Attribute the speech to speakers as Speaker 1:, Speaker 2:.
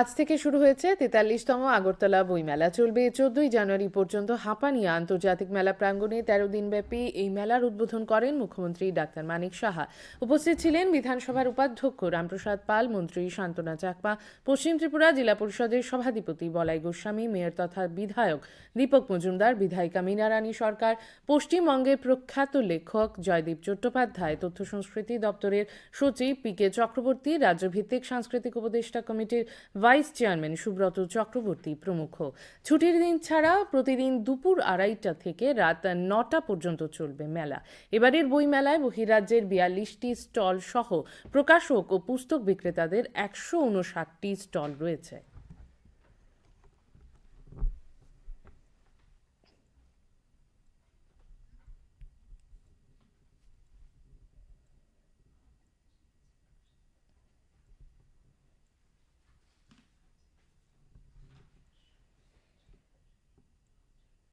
Speaker 1: আজ থেকে শুরু হয়েছে তেতাল্লিশতম আগরতলা বইমেলা। চলবে চোদ্দই জানুয়ারি পর্যন্ত হাঁপানিয়া আন্তর্জাতিক মেলা প্রাঙ্গণে তেরো দিনব্যাপী এই মেলার উদ্বোধন করেন মুখ্যমন্ত্রী ডাক্তার মানিক সাহা। উপস্থিত ছিলেন বিধানসভার উপাধ্যক্ষ রামপ্রসাদ পাল, মন্ত্রী শান্তনা চাকমা, পশ্চিম ত্রিপুরা জেলা পরিষদের সভাধিপতি বলাই গোস্বামী, মেয়র তথা বিধায়ক দীপক মজুমদার, বিধায়িকা মীনা রানী সরকার পশ্চিমবঙ্গের প্রখ্যাত লেখক জয়দীপ চট্টোপাধ্যায়, তথ্য সংস্কৃতি দপ্তরের সচিব পি কে চক্রবর্তী, রাজ্যভিত্তিক সাংস্কৃতিক উপদেষ্টা কমিটির ভাইস চেয়ারম্যান সুব্রত চক্রবর্তী প্রমুখ। ছুটির দিন ছাড়া প্রতিদিন দুপুর আড়াইটা থেকে রাত নটা পর্যন্ত চলবে মেলা। এবারের বই মেলায় বহিরাজ্যের বিয়াল্লিশটি স্টল সহ প্রকাশক ও পুস্তক বিক্রেতাদের একশো উনষাটটি স্টল রয়েছে।